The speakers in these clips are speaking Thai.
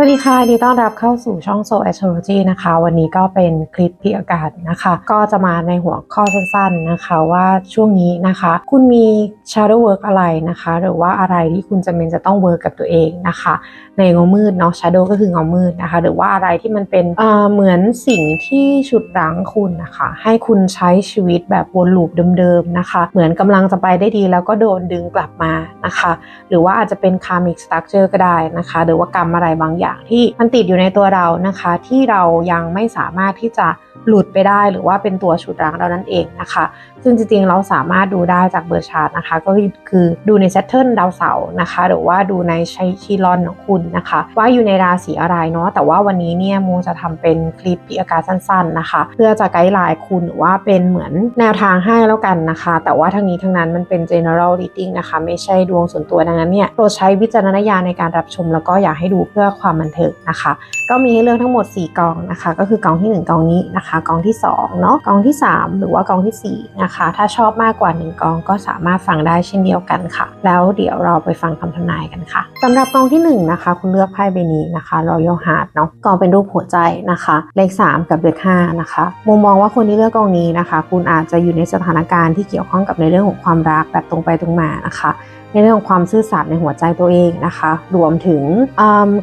สวัสดีค่ะยินดีต้อนรับเข้าสู่ช่อง Soul Astrology นะคะ วันนี้ก็เป็นคลิปที่อากาศนะคะ ก็จะมาในหัวข้อสั้นๆนะคะว่าช่วงนี้นะคะ คุณมี shadow work อะไรนะคะ หรือว่าอะไรที่คุณจำเป็นจะต้อง work กับตัวเองนะคะ ในเงามืดเนาะ shadow ก็คือเงามืดนะคะ หรือว่าอะไรที่มันเป็นเอ่อเหมือนสิ่งที่ฉุดรั้งคุณนะคะ ให้คุณใช้ชีวิตแบบวนลูปเดิมๆนะคะ เหมือนกำลังจะไปได้ดีแล้วก็โดนดึงกลับมานะคะ หรือว่าอาจจะเป็น karmic structure ก็ได้นะคะ หรือว่ากรรมอะไรบางอย่างที่มันติดอยู่ในตัวเรานะคะ ที่เรายังไม่สามารถที่จะหลุดไปได้หรือว่าเป็นตัวฉุดรั้งเรานั่นเองนะคะซึ่งจริงๆ เราสามารถดูได้จากเบอร์ชาร์ตนะคะ ก็คือดูใน s ซ t เทิลดาวเสาร์นะคะ หรือว่าดูในชัยชีลอนของคุณนะคะ ว่าอยู่ในราศีอะไรเนาะแต่ว่าวันนี้เนี่ยโมจะทำเป็นคลิปพิอากาศสั้น ๆนะคะ เพื่อจะไกด์ไลน์คุณหรือว่าเป็นเหมือนแนวทางให้แล้วกันนะคะ แต่ว่าทั้งนี้ทั้งนั้นมันเป็น general reading นะคะ ไม่ใช่ดวงส่วนตัวดังนั้นเนี่ยโปรดใช้วิจารณญาณในการรับชม แล้วก็อยากให้ดูเพื่อความบันเทิงนะคะ ก็มีให้เลือกทั้งหมด 4 กองนะคะ ก็คือกองทีหนึ่1 กองนี้นะคะ กองที่2เนาะกองที่ 3 หรือว่ากองทีสี่4นะคะถ้าชอบมากกว่า 1 กองก็สามารถฟังได้เช่นเดียวกันค่ะ แล้วเดี๋ยวเราไปฟังคำทำนายกันค่ะสำหรับกองที่ 1 นะคะ คุณเลือกไพ่ใบนี้นะคะ Royal Heart เนาะกองเป็นรูปหัวใจนะคะ เลข 3 กับเลข5นะคะมุมมองว่าคนที่เลือกกองนี้นะคะ คุณอาจจะอยู่ในสถานการณ์ที่เกี่ยวข้องกับในเรื่องของความรักแบบตรงไปตรงมานะคะในเรื่องของความซื่อสัตย์ในหัวใจตัวเองนะคะ รวมถึง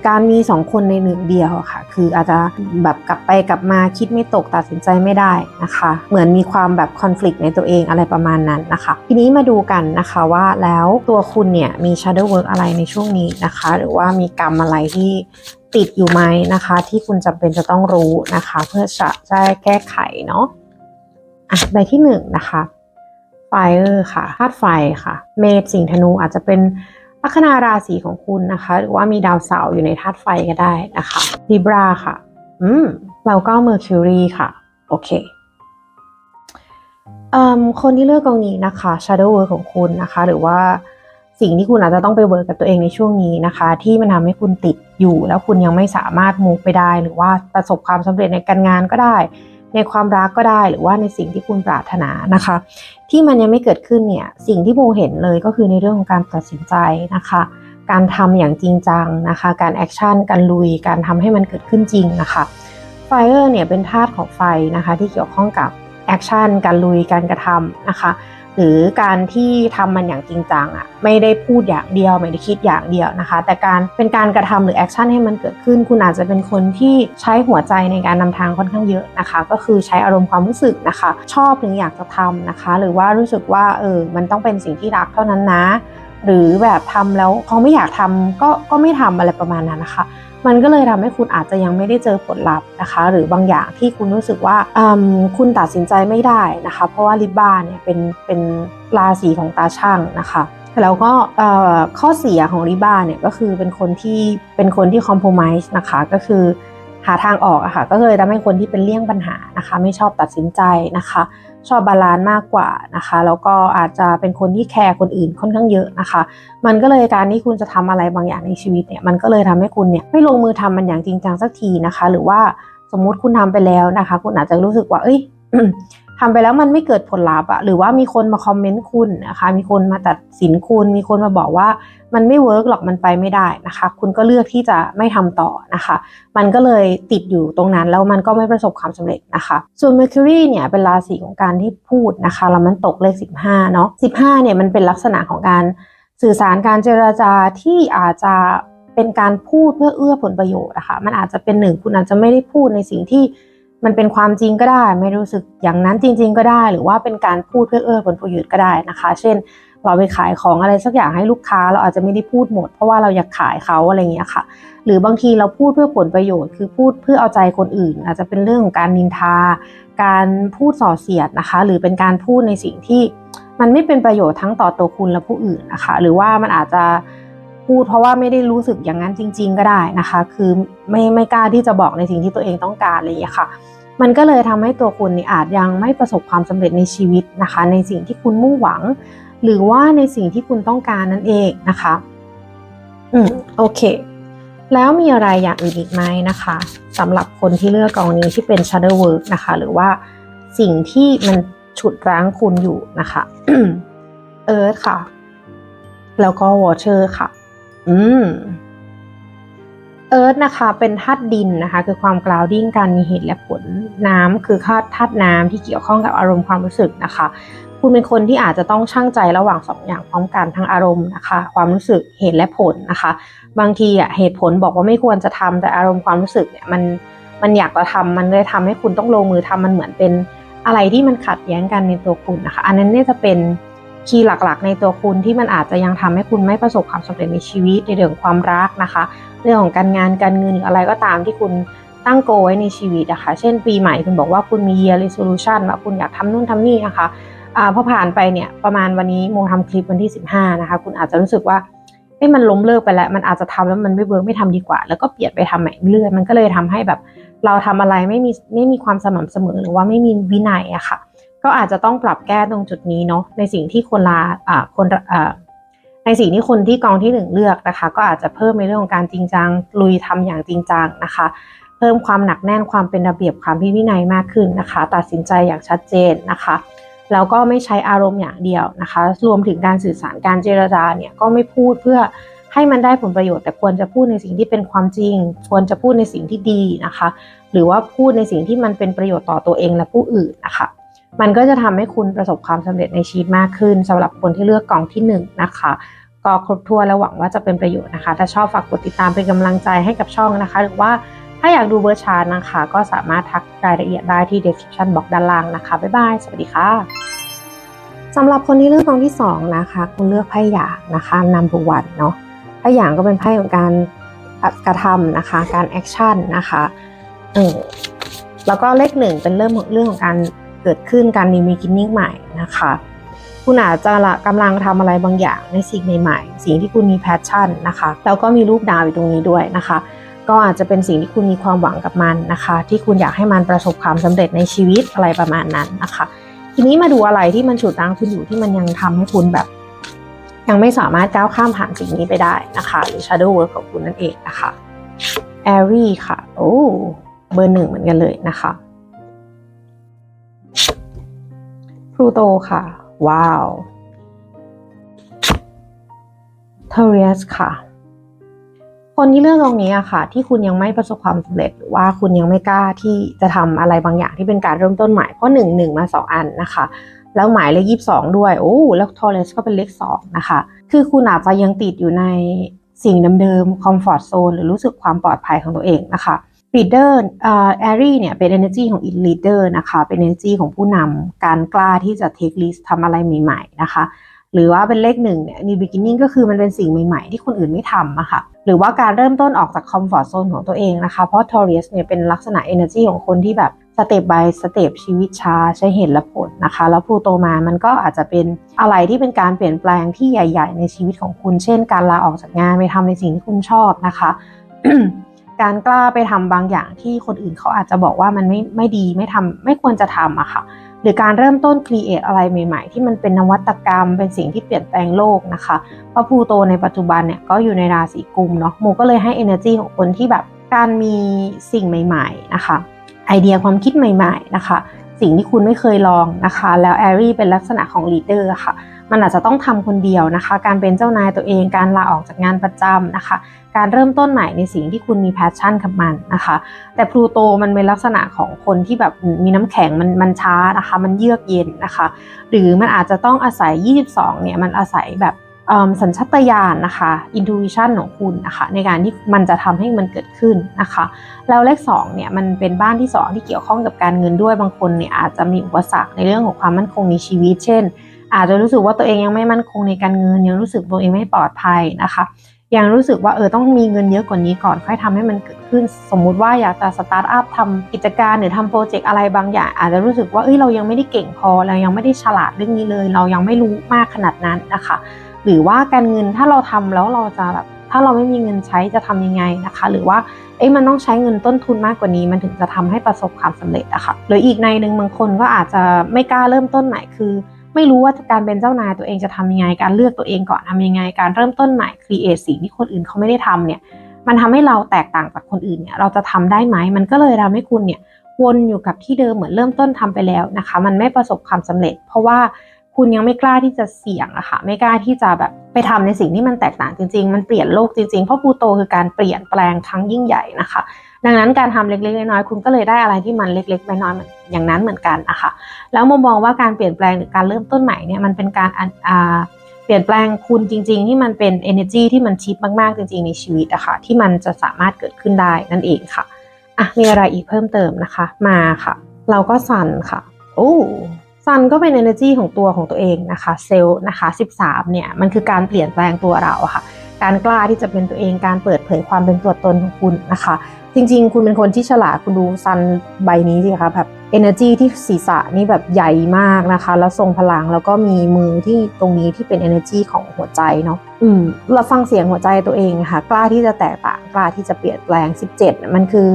การมีสองคนในหนึ่งเดียวค่ะ คืออาจจะแบบกลับไปกลับมาคิดไม่ตกตัดสินใจไม่ได้นะคะ เหมือนมีความแบบคอน FLICT ในตัวเองอะไรประมาณนั้นนะคะ ทีนี้มาดูกันนะคะว่าแล้วตัวคุณเนี่ยมี shadow work อะไรในช่วงนี้นะคะ หรือว่ามีกรรมอะไรที่ติดอยู่ไหมนะคะ ที่คุณจำเป็นจะต้องรู้นะคะ เพื่อจะได้แก้ไขเนาะอะใบที่หนึ่งนะคะ เออร์ค่ะธาตุไฟค่ะ เมษสิงห์ธนูอาจจะเป็นลัคนาราศีของคุณนะคะ หรือว่ามีดาวเสาร์อยู่ในธาตุไฟก็ได้นะคะลิบราค่ะ อืมเราก็เมอร์คิวรีค่ะ โอเคเอ่มคนที่เลือกกองนี้นะคะ Shadow Work ของคุณนะคะ หรือว่าสิ่งที่คุณอาจจะต้องไปเวิร์กกับตัวเองในช่วงนี้นะคะ ที่มันทำให้คุณติดอยู่ แล้วคุณยังไม่สามารถมูฟไปได้ หรือว่าประสบความสำเร็จในการงานก็ได้ ในความรักก็ได้หรือว่าในสิ่งที่คุณปรารถนานะคะ ที่มันยังไม่เกิดขึ้นเนี่ยสิ่งที่โมเห็นเลยก็คือในเรื่องของการตัดสินใจนะคะ การทำอย่างจริงจังนะคะ การแอคชั่นการลุยการทำให้มันเกิดขึ้นจริงนะคะไฟเออร์เนี่ยเป็นธาตุของไฟนะคะที่เกี่ยวข้องกับแอคชั่นการลุยการกระทำนะคะ หรือการที่ทำมันอย่างจริงจังอะ่ะไม่ได้พูดอย่างเดียวไม่ได้คิดอย่างเดียวนะคะ แต่การเป็นการกระทำหรือแอคชั่นให้มันเกิดขึ้น คุณอาจจะเป็นคนที่ใช้หัวใจในการนำทางค่อนข้างเยอะนะคะ ก็คือใช้อารมณ์ความรู้สึกนะคะ ชอบถึงอยากจะทำนะคะ หรือว่ารู้สึกว่าเออมันต้องเป็นสิ่งที่รักเท่านั้นนะ หรือแบบทำแล้วเขาไม่อยากทำก็ก็ไม่ทำอะไรประมาณนั้นนะคะ มันก็เลยทำให้คุณอาจจะยังไม่ได้เจอผลลัพธ์นะคะ หรือบางอย่างที่คุณรู้สึกว่าคุณตัดสินใจไม่ได้นะคะ เพราะว่าลิบบ้าเนี่ยเป็นเป็นราศีของตาช่างนะคะแล้วก็ข้อเสียของลิบ้าเนี่ยก็คือเป็นคนที่เป็นคนที่คอมโพม s e นะคะก็คือหาทางออกอะค่ะก็เลยทำให้คนที่เป็นเลี่ยงปัญหานะคะ ไม่ชอบตัดสินใจนะคะ ชอบบาลานซ์มากกว่านะคะ แล้วก็อาจจะเป็นคนที่แคร์คนอื่นค่อนข้างเยอะนะคะ มันก็เลยการที่คุณจะทำอะไรบางอย่างในชีวิตเนี่ยมันก็เลยทำให้คุณเนี่ยไม่ลงมือทำมันอย่างจริงจังสักทีนะคะ หรือว่าสมมุติคุณทำไปแล้วนะคะ คุณอาจจะรู้สึกว่าเอ้ย ทำไปแล้วมันไม่เกิดผลลัพธ์อะหรือว่ามีคนมาคอมเมนต์คุณนะคะ มีคนมาตัดสินคุณ มีคนมาบอกว่ามันไม่เวิร์กหรอกมันไปไม่ได้นะคะ คุณก็เลือกที่จะไม่ทำต่อนะคะ มันก็เลยติดอยู่ตรงนั้นแล้วมันก็ไม่ประสบความสำเร็จนะคะ ส่วน Mercury เนี่ยเป็นราศีของการที่พูดนะคะแล้วมันตกเลข 15เนาะ15เนี่ยมันเป็นลักษณะของการสื่อสารการเจรจาที่อาจจะเป็นการพูดเพื่อเอื้อผลประโยชน์นะคะมันอาจจะเป็นหนึ่งคุณอาจจะไม่ได้พูดในสิ่งที่ มันเป็นความจริงก็ได้ ไม่รู้สึกอย่างนั้นจริง ๆ ก็ได้ หรือว่าเป็นการพูดเพื่อเอื้อผลประโยชน์ก็ได้นะคะ เช่น เราไปขายของอะไรสักอย่างให้ลูกค้า เราอาจจะไม่ได้พูดหมด เพราะว่าเราอยากขายเขาอะไรอย่างเงี้ยค่ะ หรือบางทีเราพูดเพื่อผลประโยชน์ คือพูดเพื่อเอาใจคนอื่น อาจจะเป็นเรื่องของการนินทา การพูดส่อเสียดนะคะ หรือเป็นการพูดในสิ่งที่มันไม่เป็นประโยชน์ทั้งต่อตัวคุณและผู้อื่นนะคะ หรือว่ามันอาจจะ พูดเพราะว่าไม่ได้รู้สึกอย่างนั้นจริง ๆ ก็ได้นะคะ คือไม่ไม่กล้าที่จะบอกในสิ่งที่ตัวเองต้องการอะไรอย่างเงี้ค่ะ มันก็เลยทำให้ตัวคุณนี่อาจยังไม่ประสบความสำเร็จในชีวิตนะคะ ในสิ่งที่คุณมุ่งหวัง หรือว่าในสิ่งที่คุณต้องการนั่นเองนะคะ อืมโอเค แล้วมีอะไรอย่างอื่นอีกไหมนะคะสำหรับคนที่เลือกกองนี้ที่เป็น shadow work นะคะ หรือว่าสิ่งที่มันฉุดรั้งคุณอยู่นะคะ เอิร์ธค่ะ แล้วก็ water ค่ะ อืมเอิร์ธนะคะ เป็นธาตุดินนะคะ คือความกราวดิ้งการมีเหตุและผลน้ำคือธาตุน้ำที่เกี่ยวข้องกับอารมณ์ความรู้สึกนะคะ คุณเป็นคนที่อาจจะต้องชั่งใจระหว่างสองอย่างพร้อมกันทั้งอารมณ์นะคะ ความรู้สึกเหตุและผลนะคะ บางทีอะเหตุผลบอกว่าไม่ควรจะทำแต่อารมณ์ความรู้สึกเนี่ยมันมันอยากจะทำมันเลยทำให้คุณต้องลงมือทำมันเหมือนเป็นอะไรที่มันขัดแย้งกันในตัวคุณนะคะ อันนั้นเนี่ยจะเป็น คีย์หลักๆ ในตัวคุณที่มันอาจจะยังทำให้คุณไม่ประสบความสำเร็จในชีวิตในเรื่องความรักนะคะ เรื่องของการงานการเงินหรืออะไรก็ตามที่คุณตั้งโกไว้ในชีวิตนะคะ เช่นปีใหม่คุณบอกว่าคุณมี year resolution ว่าคุณอยากทำนู่นทำนี่นะคะอ่าพอผ่านไปเนี่ยประมาณวันนี้โมทำคลิปวันที่ 15 นะคะ คุณอาจจะรู้สึกว่าเอ้มันล้มเลิกไปแล้ว มันอาจจะทำแล้วมันไม่เวิร์กไม่ทำดีกว่า แล้วก็เปลี่ยนไปทำใหม่เรื่อยมันก็เลยทำให้แบบ เราทำอะไรไม่มีไม่มีความสม่ำเสมอหรือว่าไม่มีวินัยอะค่ะ ก็อาจจะต้องปรับแก้ตรงจุดนี้เนาะในสิ่งที่คนลาอ่าคนอ่าในสิ่งที่คนที่กองที่หนึ่งเลือกนะคะ ก็อาจจะเพิ่มในเรื่องของการจริงจังลุยทำอย่างจริงจังนะคะ เพิ่มความหนักแน่นความเป็นระเบียบความพิวินัยมากขึ้นนะคะ ตัดสินใจอย่างชัดเจนนะคะแล้วก็ไม่ใช้อารมณ์อย่างเดียวนะคะ รวมถึงการสื่อสารการเจรจาเนี่ยก็ไม่พูดเพื่อให้มันได้ผลประโยชน์ แต่ควรจะพูดในสิ่งที่เป็นความจริง ควรจะพูดในสิ่งที่ดีนะคะ หรือว่าพูดในสิ่งที่มันเป็นประโยชน์ต่อตัวเองและผู้อื่นนะคะ มันก็จะทำให้คุณประสบความสำเร็จในชีวิตมากขึ้นสำหรับคนที่เลือกกองที่1นนะคะก็ครบถ้วนและหวังว่าจะเป็นประโยชน์นะคะ ถ้าชอบฝากกดติดตามเป็นกำลังใจให้กับช่องนะคะ หรือว่าถ้าอยากดูเวอร์ชันนะคะ ก็สามารถทักรายละเอียดได้ที่ description box ด้านล่างนะคะบ๊ายบายสวัสดีค่ะสำหรับคนที่เลือกกองที่2นะคะคุณเลือกไพ่หยางนะคะ number one เนาะไพ่หยางก็เป็นไพ่ของการกระทำนะคะ การแอคชั่นนะคะเออแล้วก็เลขหนึ่งเป็นเรื่องเรื่องของการ เกิดขึ้นการมีมีกินนิ่งใหม่นะคะ คุณอาจจะกำลังทำอะไรบางอย่างในสิ่งใหม่ๆสิ่งที่คุณมีแพชชั่นนะคะแล้วก็มีรูปดาวอยู่ตรงนี้ด้วยนะคะ ก็อาจจะเป็นสิ่งที่คุณมีความหวังกับมันนะคะ ที่คุณอยากให้มันประสบความสำเร็จในชีวิตอะไรประมาณนั้นนะคะ ทีนี้มาดูอะไรที่มันฉุดรั้งคุณอยู่ที่มันยังทำให้คุณแบบยังไม่สามารถก้าวข้ามผ่านสิ่งนี้ไปได้นะคะ หรือ shadow work ของคุณนั่นเองนะคะ a r i ค่ะ โอ้ เบอร์หนึ่งเหมือนกันเลยนะคะ พลูโตค่ะ ว้าวเทเรียสค่ะ คนที่เลือกตรงนี้อะค่ะ ที่คุณยังไม่ประสบความสำเร็จหรือว่าคุณยังไม่กล้าที่จะทำอะไรบางอย่างที่เป็นการเริ่มต้นใหม่เพราะหนึ่งหนึ่งมาสองอันนะคะ แล้วหมายเลขยี่สิบสองด้วย โอ้แล้วทอเรสก็เป็นเลขสองนะคะ คือคุณอาจจะยังติดอยู่ในสิ่งเดิมๆคอมฟอร์ทโซนหรือรู้สึกความปลอดภัยของตัวเองนะคะ leader เอ่อ Airy เนี่ยเป็น energy ของ leader นะคะ เป็น energy ของผู้นำการกล้าที่จะ take risk ทำอะไรใหม่ๆนะคะ หรือว่าเป็นเลขหนึ่งเนี่ย new beginning ก็คือมันเป็นสิ่งใหม่ๆ ที่คนอื่นไม่ทำอะค่ะ หรือว่าการเริ่มต้นออกจาก comfort zone ของตัวเองนะคะ เพราะ Taurus เนี่ยเป็นลักษณะ energy ของคนที่แบบสเต็ป by สเต็ปชีวิตช้าใช้เหตุและผลนะคะ แล้วพลูโตมามันก็อาจจะเป็นอะไรที่เป็นการเปลี่ยนแปลงที่ใหญ่ ๆ ในชีวิตของคุณ เช่น การลาออกจากงานไปทำในสิ่งที่คุณชอบนะคะ การกล้าไปทำบางอย่างที่คนอื่นเขาอาจจะบอกว่ามันไม่ไม่ดีไม่ทำไม่ควรจะทำอะค่ะหรือการเริ่มต้นครีเอทอะไรใหม่ ๆ ที่มันเป็นนวัตกรรม เป็นสิ่งที่เปลี่ยนแปลงโลกนะคะพระพลูโตในปัจจุบันเนี่ยก็อยู่ในราศีกุมเนาะโมก็เลยให้ energy ของคนที่แบบการมีสิ่งใหม่ ๆนะคะ ไอเดียความคิดใหม่ ๆนะคะ สิ่งที่คุณไม่เคยลองนะคะ แล้วแอรี่เป็นลักษณะของลีดเดอร์ค่ะ มันอาจจะต้องทำคนเดียวนะคะ การเป็นเจ้านายตัวเอง การลาออกจากงานประจำนะคะ การเริ่มต้นใหม่ในสิ่งที่คุณมีแพชชั่นกับมันนะคะ แต่พลูโตมันเป็นลักษณะของคนที่แบบมีน้ำแข็งมันมันช้านะคะ มันเยือกเย็นนะคะ หรือมันอาจจะต้องอาศัย 22 เนี่ยมันอาศัยแบบสัญชาตญาณนะคะ intuition ของคุณนะคะในการที่มันจะทำให้มันเกิดขึ้นนะคะ แล้วเลข2เนี่ยมันเป็นบ้านที่ 2 ที่เกี่ยวข้องกับการเงินด้วยบางคนเนี่ยอาจจะมีอุปสรรคในเรื่องของความมั่นคงในชีวิต เช่น อาจจะรู้สึกว่าตัวเองยังไม่มั่นคงในการเงิน ยังรู้สึกตัวเองไม่ปลอดภัยนะคะ ยังรู้สึกว่าเออต้องมีเงินเยอะกว่านี้ก่อนค่อยทำให้มันเกิดขึ้น สมมุติว่าอยากจะสตาร์ทอัพทำกิจการหรือทำโปรเจกต์อะไรบางอย่าง อาจจะรู้สึกว่าเอ้ยเรายังไม่ได้เก่งพอเรายังไม่ได้ฉลาดเรื่องนี้เลย เรายังไม่รู้มากขนาดนั้นนะคะ หรือว่าการเงินถ้าเราทำแล้วเราจะแบบถ้าเราไม่มีเงินใช้จะทำยังไงนะคะ หรือว่าเอ้ยมันต้องใช้เงินต้นทุนมากกว่านี้ มันถึงจะทำให้ประสบความสำเร็จอะคะ่ะหรืออีกในหนึ่งบางคนก็อาจจะไม่กล้าเริ่มต้นใหม่คือ ไม่รู้ว่าการเป็นเจ้านายตัวเองจะทำยังไง การเลือกตัวเองก่อนทำยังไง การเริ่มต้นใหม่ครีเอทสิ่งที่คนอื่นเขาไม่ได้ทำเนี่ย มันทำให้เราแตกต่างจากคนอื่นเนี่ย เราจะทำได้ไหม มันก็เลยทำให้คุณเนี่ยวนอยู่กับที่เดิมเหมือนเริ่มต้นทำไปแล้วนะคะ มันไม่ประสบความสำเร็จ เพราะว่าคุณยังไม่กล้าที่จะเสี่ยงอะค่ะ ไม่กล้าที่จะแบบไปทำในสิ่งที่มันแตกต่างจริง ๆ มันเปลี่ยนโลกจริงๆ เพราะพลูโตคือการเปลี่ยนแปลงครั้งยิ่งใหญ่นะคะ ดังนั้นการทำเล็กๆน้อยๆคุณก็เลยได้อะไรที่มันเล็กๆน้อยๆอย่างนั้นเหมือนกันนะคะแล้วมุมมองว่าการเปลี่ยนแปลงหรือการเริ่มต้นใหม่เนี่ยมันเป็นการเปลี่ยนแปลงคุณจริง ๆ ที่มันเป็น energy ที่มันชิปมากๆจริง ๆ ในชีวิตอะคะ่ะที่มันจะสามารถเกิดขึ้นได้นั่นเองค่ะอะมีอะไรอีกเพิ่มเติมนะคะ มาค่ะ เราก็ซันค่ะโอ้ซันก็เป็น energy ของตัวของตัวเองนะคะเซลล์นะคะ 13 เนี่ยมันคือการเปลี่ยนแปลงตัวเราค่ะ การกล้าที่จะเป็นตัวเองการเปิดเผยความเป็นตัวตนของคุณนะคะ จริง ๆ คุณเป็นคนที่ฉลาดคุณดูซันใบนี้สิคะแบบ energy ที่ศีรษะนี่แบบใหญ่มากนะคะ แล้วทรงพลังแล้วก็มีมือที่ตรงนี้ที่เป็น energy ของหัวใจเนาะอืมเราฟังเสียงหัวใจตัวเองค่ะ กล้าที่จะแตกต่างกล้าที่จะเปลี่ยนแปลง 17 มันคือ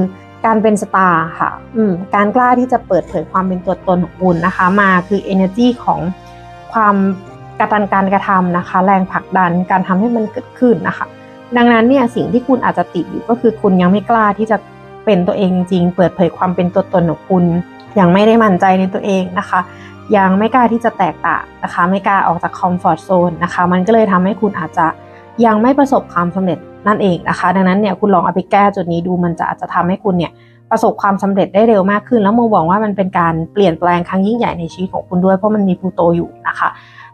การเป็นสตาร์ค่ะอืมการกล้าที่จะเปิดเผยความเป็นตัวตนของคุณนะคะ มาคือ energy ของความกระตันการกระทำนะคะ แรงผลักดันการทำให้มันเกิดขึ้นนะคะ ดังนั้นเนี่ยสิ่งที่คุณอาจจะติดอยู่ก็คือคุณยังไม่กล้าที่จะเป็นตัวเองจริง เปิดเผยความเป็นตัวตนของคุณ ยังไม่ได้มั่นใจในตัวเองนะคะ ยังไม่กล้าที่จะแตกต่างนะคะ ไม่กล้าออกจากคอมฟอร์ทโซนนะคะ มันก็เลยทำให้คุณอาจจะยังไม่ประสบความสำเร็จนั่นเองนะคะ ดังนั้นเนี่ยคุณลองเอาไปแก้จุดนี้ดูมันจะอาจจะทำให้คุณเนี่ยประสบความสำเร็จได้เร็วมากขึ้น แล้วมองบอกว่ามันเป็นการเปลี่ยนแปลงครั้งยิ่งใหญ่ในชีวิตของคุณด้วยเพราะมันมีพลูโตอยู่นะคะ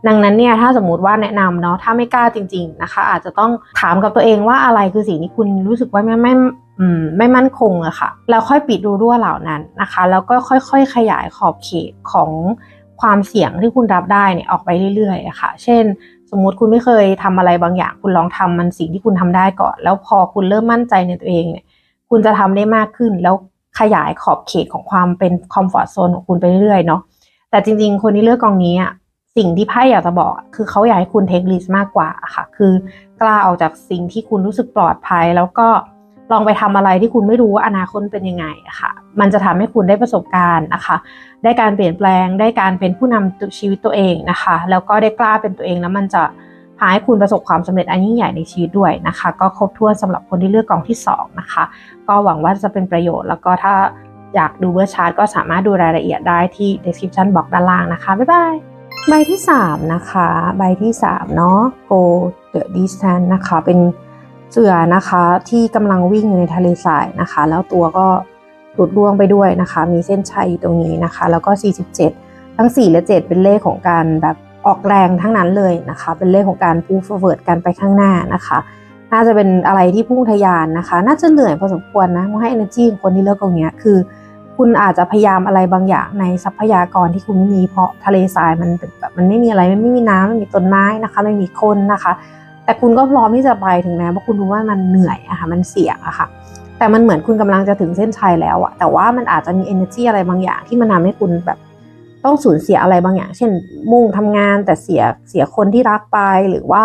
ดังนั้นเนี่ยถ้าสมมติว่าแนะนำเนาะถ้าไม่กล้าจริง ๆนะคะ อาจจะต้องถามกับตัวเองว่าอะไรคือสิ่งที่คุณรู้สึกว่าไม่ไม่อืมไม่มั่นคงอะค่ะแล้วค่อยปิดรูรั่วเหล่านั้นนะคะ แล้วก็ค่อย ๆ ขยายขอบเขตของความเสี่ยงที่คุณรับได้เนี่ยออกไปเรื่อยๆอะค่ะ เช่น สมมติคุณไม่เคยทำอะไรบางอย่าง คุณลองทำมันสิ่งที่คุณทำได้ก่อน แล้วพอคุณเริ่มมั่นใจในตัวเองเนี่ยคุณจะทำได้มากขึ้น แล้วขยายขอบเขตของความเป็นคอมฟอร์ทโซนของคุณไปเรื่อยๆเนาะแต่จริง ๆ คนที่เลือกกองนี้อะ สิ่งที่ไพ่อยากจะบอก คือเขาอยากให้คุณเทคลิสมากกว่าค่ะ คือกล้าออกจากสิ่งที่คุณรู้สึกปลอดภัย แล้วก็ลองไปทำอะไรที่คุณไม่รู้ว่าอนาคตเป็นยังไงค่ะ มันจะทำให้คุณได้ประสบการณ์นะคะ ได้การเปลี่ยนแปลง ได้การเป็นผู้นำชีวิตตัวเองนะคะ แล้วก็ได้กล้าเป็นตัวเองแล้วมันจะพาให้คุณประสบความสำเร็จอันยิ่งใหญ่ในชีวิตด้วยนะคะ ก็ครบถ้วนสำหรับคนที่เลือกกองที่สองนะคะ ก็หวังว่าจะเป็นประโยชน์ แล้วก็ถ้าอยากดูเวอร์ชาร์ตก็สามารถดูรายละเอียดได้ที่ description box ด้านล่างนะคะ บ๊ายบาย ใบที่ 3 นะคะ ใบที่ 3 เนาะ go the distance นะคะ เป็นเสือนะคะที่กำลังวิ่งอยู่ในทะเลทรายนะคะ แล้วตัวก็หลุดร่วงไปด้วยนะคะ มีเส้นชัยอยู่ตรงนี้นะคะ แล้วก็ 47 ทั้ง 4 และ 7 เป็นเลขของการแบบออกแรงทั้งนั้นเลยนะคะ เป็นเลขของการ move forward กันไปข้างหน้านะคะ น่าจะเป็นอะไรที่พุ่งทะยานนะคะ น่าจะเหนื่อยพอสมควรนะมาให้ energy ของคนที่เลือกตรงนี้คือ คุณอาจจะพยายามอะไรบางอย่างในทรัพยากรที่คุณไม่มีเพราะทะเลทรายมันแบบมันไม่มีอะไรมันไม่มีน้ำไม่มีต้นไม้นะคะไม่มีคนนะคะ แต่คุณก็พร้อมที่จะไปถึงแม้ว่าคุณรู้ว่ามันเหนื่อยอะค่ะมันเสี่ยงอะค่ะ แต่มันเหมือนคุณกำลังจะถึงเส้นชัยแล้วอะแต่ว่ามันอาจจะมี energy อะไรบางอย่างที่มันทาให้คุณแบบต้องสูญเสียอะไรบางอย่าง เช่น มุ่งทำงานแต่เสียเสียคนที่รักไปหรือว่า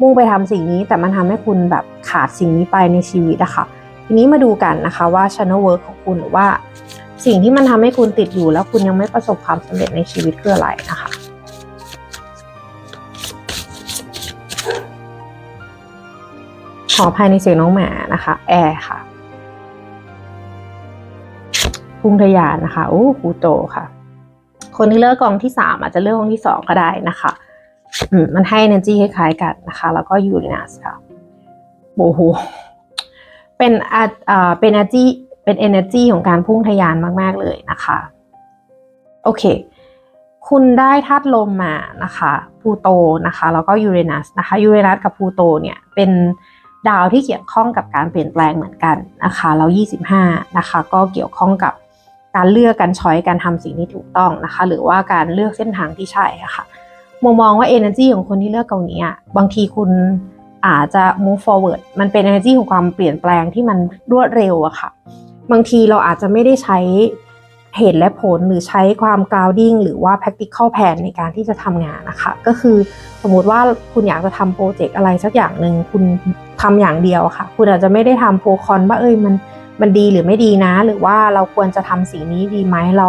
มุ่งไปทำสิ่งนี้ แต่มันทำให้คุณแบบขาดสิ่งนี้ไปในชีวิตอะค่ะ ทีนี้มาดูกันนะคะว่า channel work ของคุณหรือว่า สิ่งที่มันทำให้คุณติดอยู่แล้วคุณยังไม่ประสบความสำเร็จในชีวิตคืออะไรนะคะขอภายในเสียงน้องหมานะคะแอร์ค่ะพุ่งทะยานนะคะโอ้คูโตค่ะ คนที่เลือกกองที่สามอาจจะเลือกกองที่สองก็ได้นะคะมมันให้ energy คล้ายๆกันนะคะ แล้วก็ยูเรนัสค่ะโอ้โหเป็นอ่าเป็น energy เป็น energy ของการพุ่งทะยานมาก ๆ เลยนะคะ โอเค คุณได้ธาตุลมมานะคะพูโตนะคะแล้วก็ยูเรนัสนะคะยูเรนัสกับพูโตเนี่ยเป็นดาวที่เกี่ยวข้องกับการเปลี่ยนแปลงเหมือนกันนะคะแล้ว 25 นะคะ ก็เกี่ยวข้องกับการเลือกการช้อยการทำสิ่งที่ถูกต้องนะคะ หรือว่าการเลือกเส้นทางที่ใช่ะค่ะมองมองว่า energy ของคนที่เลือกเกองนี้อะบางทีคุณอาจจะ move forward มันเป็น energy ของความเปลี่ยนแปลงที่มันรวดเร็วอะค่ะ บางทีเราอาจจะไม่ได้ใช้เหตุและผลหรือใช้ความ grounding หรือว่า practical plan ในการที่จะทำงานนะคะ ก็คือสมมติว่าคุณอยากจะทำโปรเจกต์อะไรสักอย่างหนึ่งคุณทำอย่างเดียวค่ะ คุณอาจจะไม่ได้ทำโปรคอนว่าเอ้ยมันมันดีหรือไม่ดีนะ หรือว่าเราควรจะทำสิ่งนี้ดีไหมเรา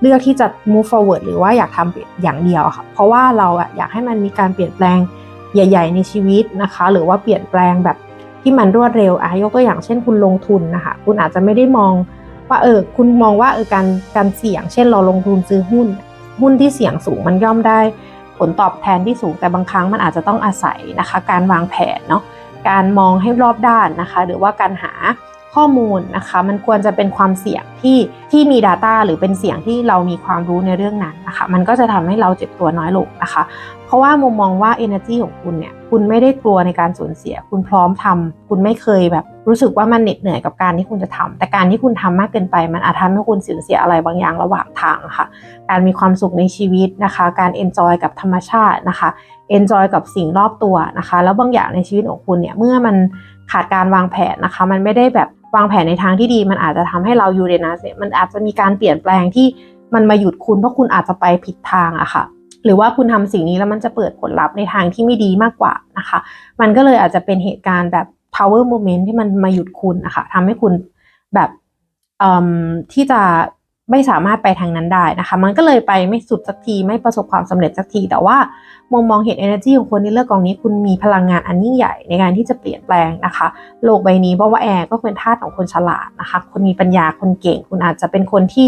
เลือกที่จะ move forward หรือว่าอยากทำอย่างเดียวค่ะ เพราะว่าเราอะอยากให้มันมีการเปลี่ยนแปลงใหญ่ ๆ ในชีวิตนะคะ หรือว่าเปลี่ยนแปลงแบบ ที่มันรวดเร็วอายกตัวอย่างเช่นคุณลงทุนนะคะคุณอาจจะไม่ได้มองว่าเออคุณมองว่าเออการการเสี่ยง เช่นเราลงทุนซื้อหุ้น หุ้นที่เสี่ยงสูงมันย่อมได้ ผลตอบแทนที่สูงแต่บางครั้งมันอาจจะต้องอาศัยนะคะ การวางแผนเนาะการมองให้รอบด้านนะคะ หรือว่าการหา ข้อมูลนะคะ มันควรจะเป็นความเสี่ยงที่ที่มี Data หรือเป็นเสี่ยงที่เรามีความรู้ในเรื่องนั้นนะคะ มันก็จะทำให้เราเจ็บตัวน้อยลงนะคะ เพราะว่ามุมมองว่า energy ของคุณเนี่ย คุณไม่ได้กลัวในการสูญเสีย คุณพร้อมทำคุณไม่เคยแบบรู้สึกว่ามันเหน็ดเหนื่อยกับการที่คุณจะทำแต่การที่คุณทำมากเกินไป มันอาจทำให้คุณสูญเสียอะไรบางอย่างระหว่างทางค่ะ การมีความสุขในชีวิตนะคะ การ enjoy กับธรรมชาตินะคะ enjoy กับสิ่งรอบตัวนะคะ แล้วบางอย่างในชีวิตของคุณเนี่ย เมื่อมัน ขาดการวางแผนนะคะ มันไม่ได้แบบวางแผนในทางที่ดี มันอาจจะทำให้เรายูเรนัสเนี่ยมันอาจจะมีการเปลี่ยนแปลงที่มันมาหยุดคุณเพราะคุณอาจจะไปผิดทางอะค่ะ หรือว่าคุณทำสิ่งนี้แล้วมันจะเปิดผลลัพธ์ในทางที่ไม่ดีมากกว่านะคะ มันก็เลยอาจจะเป็นเหตุการณ์แบบ power moment ที่มันมาหยุดคุณนะคะทำให้คุณแบบที่จะ ไม่สามารถไปทางนั้นได้นะคะ มันก็เลยไปไม่สุดสักทีไม่ประสบความสำเร็จสักที แต่ว่ามองมองเห็น energy ของคนที่เลือกกองนี้ คุณมีพลังงานอันยิ่งใหญ่ในการที่จะเปลี่ยนแปลงนะคะ โลกใบนี้เพราะว่าแอร์ก็เป็นธาตุของคนฉลาดนะคะ คนมีปัญญาคนเก่ง คุณอาจจะเป็นคนที่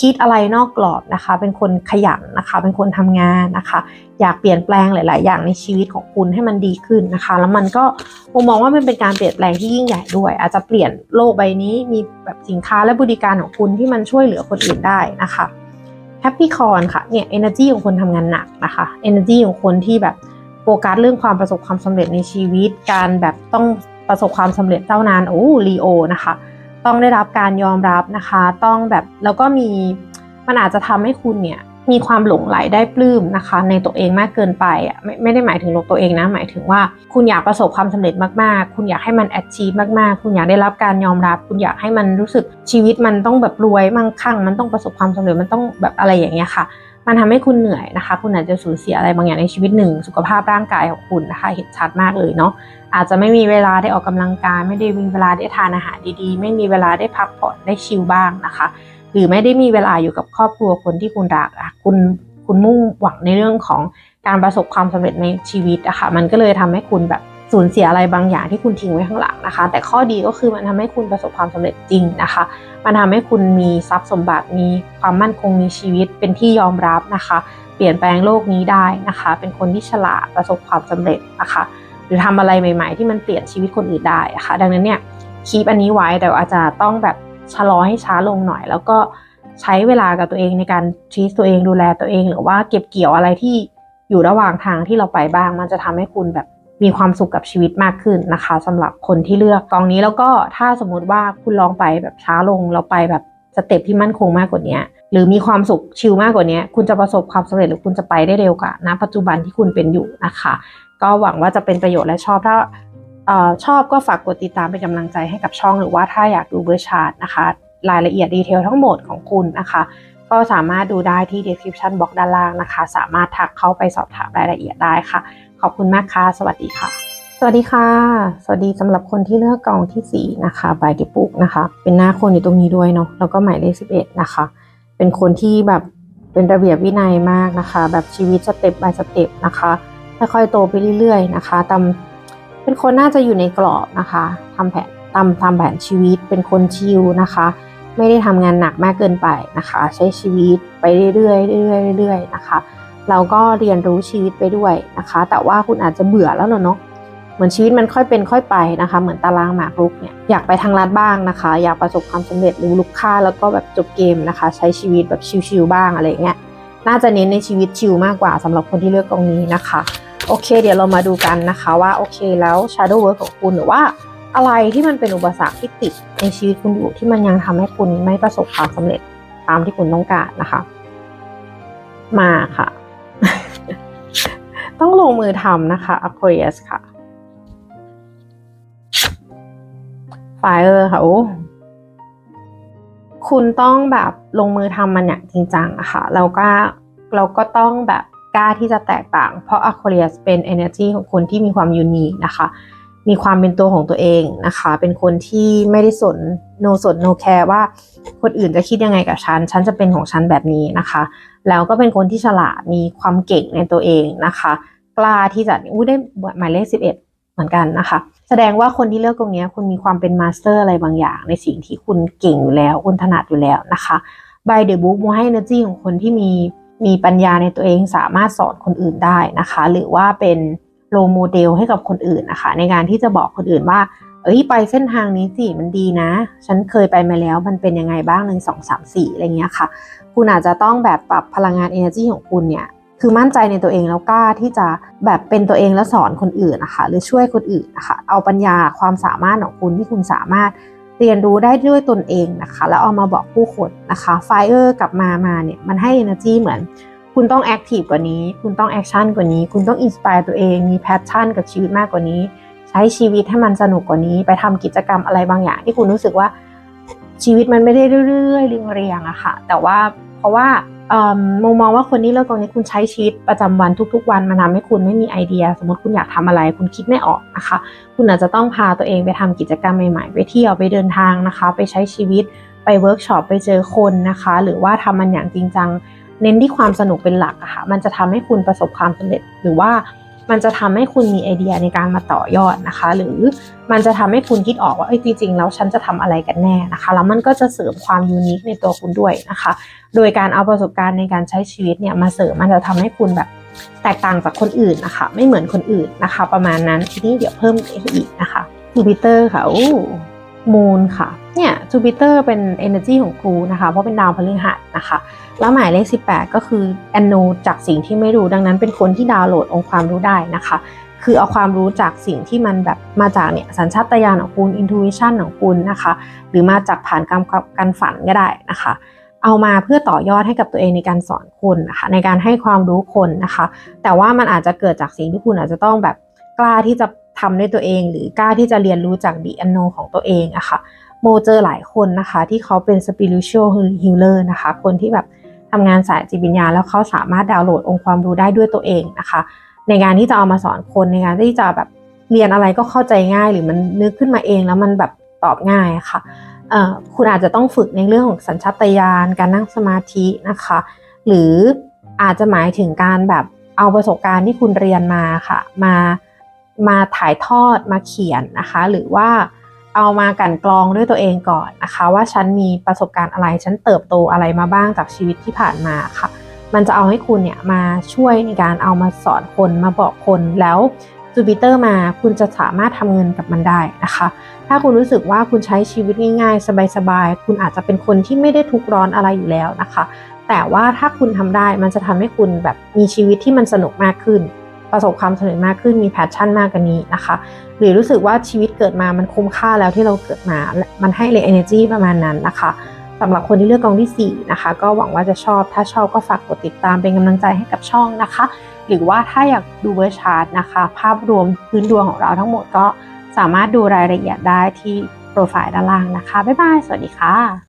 คิดอะไรนอกกรอบนะคะ เป็นคนขยันนะคะ เป็นคนทำงานนะคะ อยากเปลี่ยนแปลงหลาย ๆ อย่างในชีวิตของคุณให้มันดีขึ้นนะคะ แล้วมันก็ผมมองว่ามันเป็นการเปลี่ยนแปลงที่ยิ่งใหญ่ด้วย อาจจะเปลี่ยนโลกใบนี้มีแบบสินค้าและบริการของคุณที่มันช่วยเหลือคนอื่นได้นะคะแฮปปี้คอนค่ะเนี่ย energy ของคนทำงานหนักนะคะ energy ของคนที่แบบโฟกัสเรื่องความประสบความสำเร็จในชีวิต การแบบต้องประสบความสำเร็จเจ้านานโอ้ลีโอนะคะ ต้องได้รับการยอมรับนะคะ ต้องแบบแล้วก็มีมันอาจจะทำให้คุณเนี่ยมีความหลงไหลได้ปลื้มนะคะ ในตัวเองมากเกินไปอะไม่ไม่ได้หมายถึงลงตัวเองนะ หมายถึงว่าคุณอยากประสบความสำเร็จมากๆ คุณอยากให้มันแอดชีพมากๆ คุณอยากได้รับการยอมรับ คุณอยากให้มันรู้สึกชีวิตมันต้องแบบรวยมั่งคั่ง มันต้องประสบความสำเร็จมันต้องแบบอะไรอย่างเงี้ยค่ะ มันทำให้คุณเหนื่อยนะคะ คุณอาจจะสูญเสียอะไรบางอย่างในชีวิตหนึ่งสุขภาพร่างกายของคุณนะคะ เห็นชัดมากเลยเนาะ อาจจะไม่มีเวลาได้ออกกำลังกาย ไม่ได้มีเวลาได้ทานอาหารดีๆ ไม่มีเวลาได้พักผ่อนได้ชิลบ้างนะคะ หรือไม่ได้มีเวลาอยู่กับครอบครัวคนที่คุณรักคุณคุณมุ่งหวังในเรื่องของการประสบความสำเร็จในชีวิตอะคะ่ะมันก็เลยทำให้คุณแบบสูญเสียอะไรบางอย่างที่คุณทิ้งไว้ข้างหลังนะคะ แต่ข้อดีก็คือมันทำให้คุณประสบความสำเร็จจริงนะคะ มันทำให้คุณมีทรัพย์สมบัติมีความมั่นคงในชีวิตเป็นที่ยอมรับนะคะ เปลี่ยนแปลงโลกนี้ได้นะคะ เป็นคนที่ฉลาดประสบความสำเร็จนะคะ รือทำอะไรใหม่ ๆ ที่มันเปลี่ยนชีวิตคนอื่นได้ะคะ่ะดังนั้นเนี่ยคีปอันนี้ไว้แต่อาจจะต้องแบบชะลอให้ช้าลงหน่อย แล้วก็ใช้เวลากับตัวเองในการชีสตัวเองดูแลตัวเอง หรือว่าเก็บเกี่ยวอะไรที่อยู่ระหว่างทางที่เราไปบ้าง มันจะทำให้คุณแบบมีความสุขกับชีวิตมากขึ้นนะคะสำหรับคนที่เลือกกองนี้แล้วก็ถ้าสมมุติว่าคุณลองไปแบบช้าลงเราไปแบบสเต็ปที่มั่นคงมากกว่านี้หรือมีความสุขชิลมากกว่านี้คุณจะประสบความสำเร็จหรือคุณจะไปได้เร็วกว่าณปัจจุบันที่คุณเป็นอยู่นะคะ ก็หวังว่าจะเป็นประโยชน์และชอบถ้าชอบก็ฝากกดติดตามเป็นกำลังใจให้กับช่องหรือว่าถ้าอยากดูเบอร์ชาร์ตนะคะ รายละเอียดดีเทลทั้งหมดของคุณนะคะ ก็สามารถดูได้ที่ description box ด้านล่างนะคะ สามารถทักเข้าไปสอบถามรายละเอียดได้ค่ะ ขอบคุณมากค่ะ สวัสดีค่ะ สวัสดีค่ะ สวัสดีสำหรับคนที่เลือกกองที่ 4 นะคะใบดิปุกนะคะ เป็นหน้าคนอยู่ตรงนี้ด้วยเนาะแล้วก็หมายเลข11 นะคะ เป็นคนที่แบบเป็นระเบียบวินัยมากนะคะ แบบชีวิตสเต็ปบายสเต็ปนะคะ ค่อยๆโตไปเรื่อยๆนะคะตามเป็นคนน่าจะอยู่ในกรอบนะคะทำแผนตามตามแผนชีวิตเป็นคนชิลนะคะ ไม่ได้ทำงานหนักมากเกินไปนะคะ ใช้ชีวิตไปเรื่อยๆเรื่อยๆเรื่อยๆนะคะ เราก็เรียนรู้ชีวิตไปด้วยนะคะ แต่ว่าคุณอาจจะเบื่อแล้วเนาะเหมือนชีวิตมันค่อยเป็นค่อยไปนะคะ เหมือนตารางหมากรุกเนี่ยอยากไปทางลัดบ้างนะคะ อยากประสบความสำเร็จหรือลุกค่าแล้วก็แบบจบเกมนะคะ ใช้ชีวิตแบบชิลๆบ้างอะไรเงี้ยน่าจะเน้นในชีวิตชิลมากกว่าสำหรับคนที่เลือกตรงนี้นะคะ โอเค เดี๋ยวเรามาดูกันนะคะว่าโอเคแล้ว shadow work ของคุณหรือว่าอะไรที่มันเป็นอุปสรรคที่ติดในชีวิตคุณอยู่ที่มันยังทำให้คุณไม่ประสบความสำเร็จตามที่คุณต้องการนะคะ มาค่ะ ต้องลงมือทำนะคะ Aquarius ค่ะ Fire ค่ะโอ้คุณต้องแบบลงมือทำมันอย่างจริงจังอะค่ะแล้วก็เราก็ต้องแบบ กล้าที่จะแตกต่าง เพราะ Aquarius เป็น energy ของคนที่มีความยูนิคนะคะ มีความเป็นตัวของตัวเองนะคะ เป็นคนที่ไม่ได้สนโนสนโนแคร์ว่าคนอื่นจะคิดยังไงกับฉัน ฉันจะเป็นของฉันแบบนี้นะคะ แล้วก็เป็นคนที่ฉลาด มีความเก่งในตัวเองนะคะ กล้าที่จะอู้ได้หมายเลขสิบเอ็ดเหมือนกันนะคะ แสดงว่าคนที่เลือกตรงนี้คุณมีความเป็นมาสเตอร์อะไรบางอย่าง ในสิ่งที่คุณเก่งอยู่แล้ว คุณถนัดอยู่แล้วนะคะ by the book มูให้ energy ของคนที่มี มีปัญญาในตัวเองสามารถสอนคนอื่นได้นะคะ หรือว่าเป็นโรโมเดลให้กับคนอื่นนะคะ ในการที่จะบอกคนอื่นว่า เอ้ยไปเส้นทางนี้สิมันดีนะ ฉันเคยไปมาแล้วมันเป็นยังไงบ้างหนึ่งสองสามสี่อะไรเงี้ยค่ะ คุณอาจจะต้องแบบปรับพลังงาน energy ของคุณเนี่ยคือมั่นใจในตัวเองแล้วกล้าที่จะแบบเป็นตัวเองแล้วสอนคนอื่นนะคะหรือช่วยคนอื่นนะคะเอาปัญญาความสามารถของคุณที่คุณสามารถ เรียนรู้ได้ด้วยตนเองนะคะ แล้วเอามาบอกผู้คนนะคะไฟเออร์กลับมามาเนี่ยมันให้ energy เหมือน คุณต้องแอคทีฟกว่านี้ คุณต้องแอคชั่นกว่านี้ คุณต้องอินสปายตัวเอง มีแพชชั่นกับชีวิตมากกว่านี้ ใช้ชีวิตให้มันสนุกกว่านี้ ไปทำกิจกรรมอะไรบางอย่าง ที่คุณรู้สึกว่าชีวิตมันไม่ได้เรื่อยๆเรียงๆอะค่ะ แต่ว่าเพราะว่า มุมมองว่าคนที่เลิกตรงนี้คุณใช้ชีวิตประจำวันทุก ๆ วันมันทำให้คุณไม่มีไอเดีย สมมติคุณอยากทำอะไร คุณคิดไม่ออกนะคะ คุณอาจจะต้องพาตัวเองไปทำกิจกรรมใหม่ๆ ไปเที่ยวไปเดินทางนะคะ ไปใช้ชีวิตไปเวิร์กช็อปไปเจอคนนะคะ หรือว่าทำมันอย่างจริงจัง เน้นที่ความสนุกเป็นหลักอะค่ะมันจะทำให้คุณประสบความสำเร็จหรือว่า มันจะทำให้คุณมีไอเดียในการมาต่อยอดนะคะ หรือมันจะทำให้คุณคิดออกว่าเอ้ยจริงๆแล้วฉันจะทำอะไรกันแน่นะคะ แล้วมันก็จะเสริมความยูนิคในตัวคุณด้วยนะคะ โดยการเอาประสบการณ์ในการใช้ชีวิตเนี่ยมาเสริมมันจะทำให้คุณแบบแตกต่างจากคนอื่นนะคะ ไม่เหมือนคนอื่นนะคะ ประมาณนั้นทีนี้เดี๋ยวเพิ่มอีกนะคะจูปิเตอร์ค่ะอู้ มูนค่ะ เนี่ยจูปิเตอร์เป็น energy ของครูนะคะ เพราะเป็นดาวพฤหัสนะคะ แล้วหมายเลข 18 ก็คือแอนโนจากสิ่งที่ไม่รู้ดังนั้นเป็นคนที่ดาวน์โหลดองค์ความรู้ได้นะคะ คือเอาความรู้จากสิ่งที่มันแบบมาจากเนี่ยสัญชาตญาณของคุณอินทู i ชันของคุณนะคะ หรือมาจากผ่านการการฝันก็ได้นะคะเอามาเพื่อต่อยอดให้กับตัวเองในการสอนคนนะคะในการให้ความรู้คนนะคะ แต่ว่ามันอาจจะเกิดจากสิ่งที่คุณอาจจะต้องแบบกล้าที่จะ ทำด้วยตัวเอง หรือกล้าที่จะเรียนรู้จากดีแอนโนของตัวเองอะคะ่ะโมเจอหลายคนนะคะ ที่เขาเป็น spiritual healer นะคะ คนที่แบบทำงานสายจิตวิญญาณแล้วเขาสามารถดาวน์โหลดองค์ความรู้ได้ด้วยตัวเองนะคะ ในการที่จะเอามาสอนคนในการที่จะแบบเรียนอะไรก็เข้าใจง่าย หรือมันนึกขึ้นมาเองแล้วมันแบบตอบง่ายอะค่ะเอ่อคุณอาจจะต้องฝึกในเรื่องของสัญชาตญาณการนั่งสมาธินะคะ หรืออาจจะหมายถึงการแบบเอาประสบการณ์ที่คุณเรียนมาค่ะ มา มาถ่ายทอดมาเขียนนะคะ หรือว่าเอามากันกรองด้วยตัวเองก่อนนะคะ ว่าฉันมีประสบการณ์อะไร ฉันเติบโตอะไรมาบ้างจากชีวิตที่ผ่านมาค่ะ มันจะเอาให้คุณเนี่ยมาช่วยในการเอามาสอนคนมาบอกคนแล้วจูปิเตอร์มาคุณจะสามารถทำเงินกับมันได้นะคะ ถ้าคุณรู้สึกว่าคุณใช้ชีวิตง่ายๆ สบายๆ คุณอาจจะเป็นคนที่ไม่ได้ทุกร้อนอะไรอยู่แล้วนะคะ แต่ว่าถ้าคุณทำได้มันจะทำให้คุณแบบมีชีวิตที่มันสนุกมากขึ้น ประสบความสำเร็จมากขึ้นมีแพชชั่นมากกว่านี้นะคะ หรือรู้สึกว่าชีวิตเกิดมามันคุ้มค่าแล้วที่เราเกิดมา มันให้เลย energy ประมาณนั้นนะคะสำหรับคนที่เลือกกองที่ 4 นะคะ ก็หวังว่าจะชอบถ้าชอบก็ฝากกดติดตามเป็นกำลังใจให้กับช่องนะคะ หรือว่าถ้าอยากดูเบอร์ชาร์ตนะคะ ภาพรวมพื้นดวงของเราทั้งหมดก็สามารถดูรายละเอียดได้ที่โปรไฟล์ด้านล่างนะคะบ๊ายบายสวัสดีค่ะ